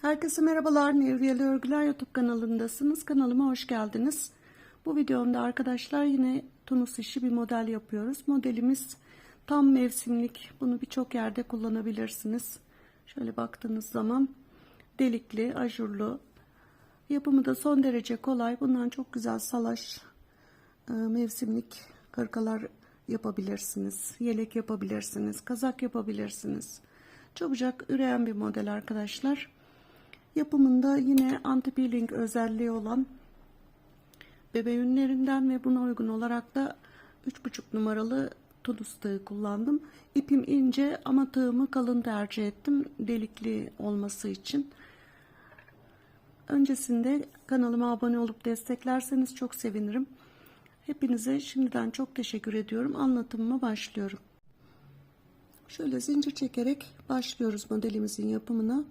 Herkese merhabalar. Nevriyeli Örgüler YouTube kanalındasınız. Kanalıma hoş geldiniz. Bu videomda arkadaşlar yine tunus işi bir model yapıyoruz. Modelimiz tam mevsimlik. Bunu birçok yerde kullanabilirsiniz. Şöyle baktığınız zaman delikli, ajurlu. Yapımı da son derece kolay. Bundan çok güzel salaş e, mevsimlik kırkalar yapabilirsiniz. Yelek yapabilirsiniz. Kazak yapabilirsiniz. Çabucak üreyen bir model arkadaşlar. Yapımında yine anti peeling özelliği olan bebe ünlerinden ve buna uygun olarak da 3,5 numaralı tunus tığı kullandım. İpim ince ama tığımı kalın tercih ettim delikli olması için. Öncesinde kanalıma abone olup desteklerseniz çok sevinirim. Hepinize şimdiden çok teşekkür ediyorum. Anlatımıma başlıyorum. Şöyle zincir çekerek başlıyoruz modelimizin yapımına.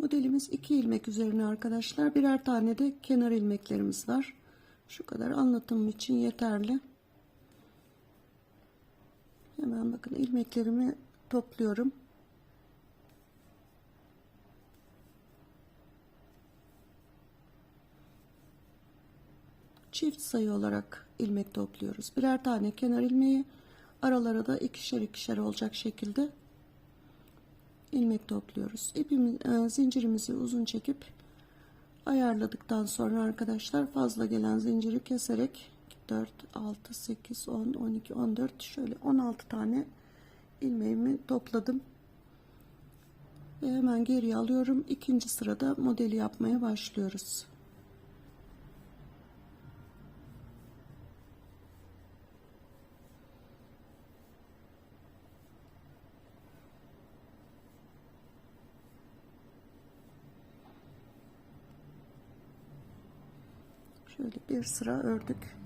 Modelimiz iki ilmek üzerine arkadaşlar. Birer tane de kenar ilmeklerimiz var. Şu kadar anlatım için yeterli. Hemen bakın ilmeklerimi topluyorum. Çift sayı olarak ilmek topluyoruz. Birer tane kenar ilmeği aralara da ikişer ikişer olacak şekilde ilmek topluyoruz. İpimiz, e, zincirimizi uzun çekip ayarladıktan sonra arkadaşlar fazla gelen zinciri keserek 4, 6, 8, 10, 12, 14 şöyle 16 tane ilmeğimi topladım. Ve hemen geriye alıyorum. İkinci sırada modeli yapmaya başlıyoruz. Şöyle bir sıra ördük.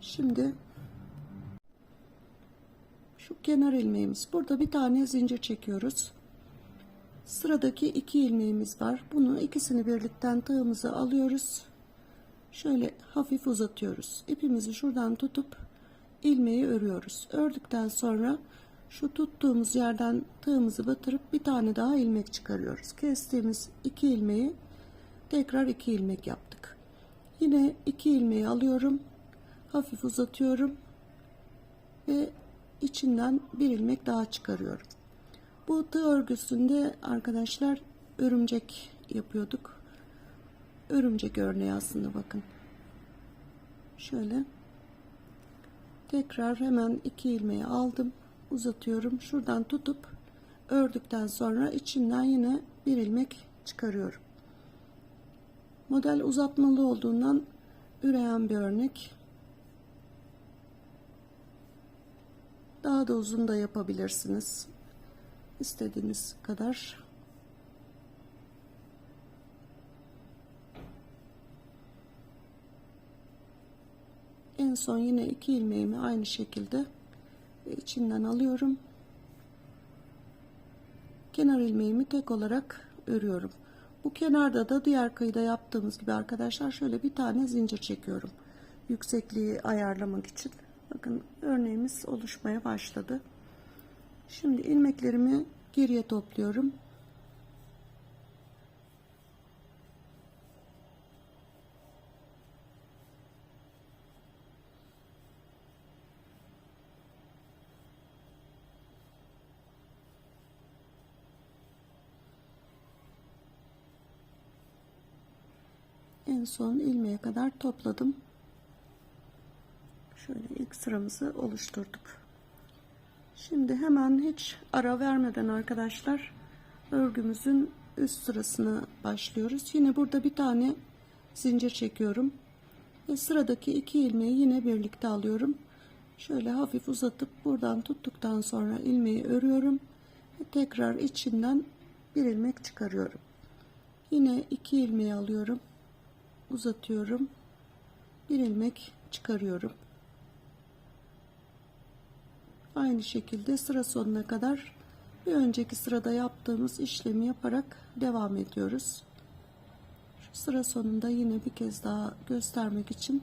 Şimdi şu kenar ilmeğimiz. Burada bir tane zincir çekiyoruz. Sıradaki iki ilmeğimiz var. Bunu ikisini birlikten tığımıza alıyoruz. Şöyle hafif uzatıyoruz. İpimizi şuradan tutup ilmeği örüyoruz. Ördükten sonra şu tuttuğumuz yerden tığımızı batırıp bir tane daha ilmek çıkarıyoruz. Kestiğimiz iki ilmeği tekrar iki ilmek yaptık. Yine iki ilmeği alıyorum. Hafif uzatıyorum. Ve içinden bir ilmek daha çıkarıyorum. Bu tığ örgüsünde arkadaşlar örümcek yapıyorduk. Örümcek örneği aslında bakın. Şöyle. Tekrar hemen iki ilmeği aldım. Uzatıyorum. Şuradan tutup ördükten sonra içinden yine bir ilmek çıkarıyorum. Model uzatmalı olduğundan üreyen bir örnek. Daha da uzun da yapabilirsiniz. İstediğiniz kadar. En son yine iki ilmeğimi aynı şekilde içinden alıyorum. Kenar ilmeğimi tek olarak örüyorum. Bu kenarda da diğer kıyıda yaptığımız gibi arkadaşlar şöyle bir tane zincir çekiyorum. Yüksekliği ayarlamak için. Bakın örneğimiz oluşmaya başladı. Şimdi ilmeklerimi geriye topluyorum. En son ilmeğe kadar topladım. Şöyle ilk sıramızı oluşturduk. Şimdi hemen hiç ara vermeden arkadaşlar örgümüzün üst sırasına başlıyoruz. Yine burada bir tane zincir çekiyorum. Ve sıradaki iki ilmeği yine birlikte alıyorum. Şöyle hafif uzatıp buradan tuttuktan sonra ilmeği örüyorum. Ve tekrar içinden bir ilmek çıkarıyorum. Yine iki ilmeği alıyorum uzatıyorum. Bir ilmek çıkarıyorum. Aynı şekilde sıra sonuna kadar bir önceki sırada yaptığımız işlemi yaparak devam ediyoruz. Sıra sonunda yine bir kez daha göstermek için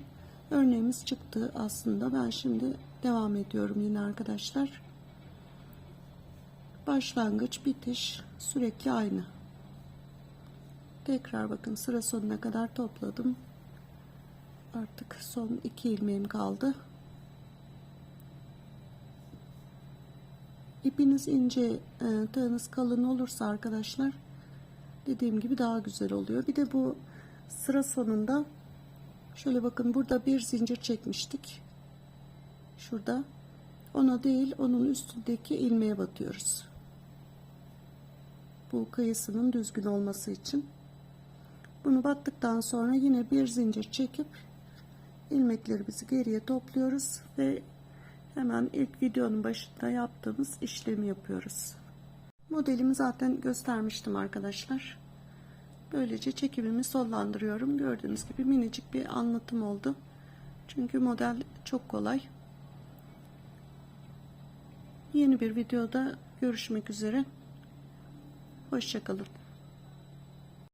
örneğimiz çıktı aslında. Ben şimdi devam ediyorum yine arkadaşlar. Başlangıç, bitiş sürekli aynı. Tekrar bakın sıra sonuna kadar topladım. Artık son iki ilmeğim kaldı. İpiniz ince, e, tığınız kalın olursa arkadaşlar dediğim gibi daha güzel oluyor. Bir de bu sıra sonunda şöyle bakın burada bir zincir çekmiştik. Şurada. Ona değil onun üstündeki ilmeğe batıyoruz. Bu kıyısının düzgün olması için. Bunu battıktan sonra yine bir zincir çekip ilmeklerimizi geriye topluyoruz ve hemen ilk videonun başında yaptığımız işlemi yapıyoruz. Modelimi zaten göstermiştim arkadaşlar. Böylece çekimimi sonlandırıyorum. Gördüğünüz gibi minicik bir anlatım oldu. Çünkü model çok kolay. Yeni bir videoda görüşmek üzere. Hoşçakalın.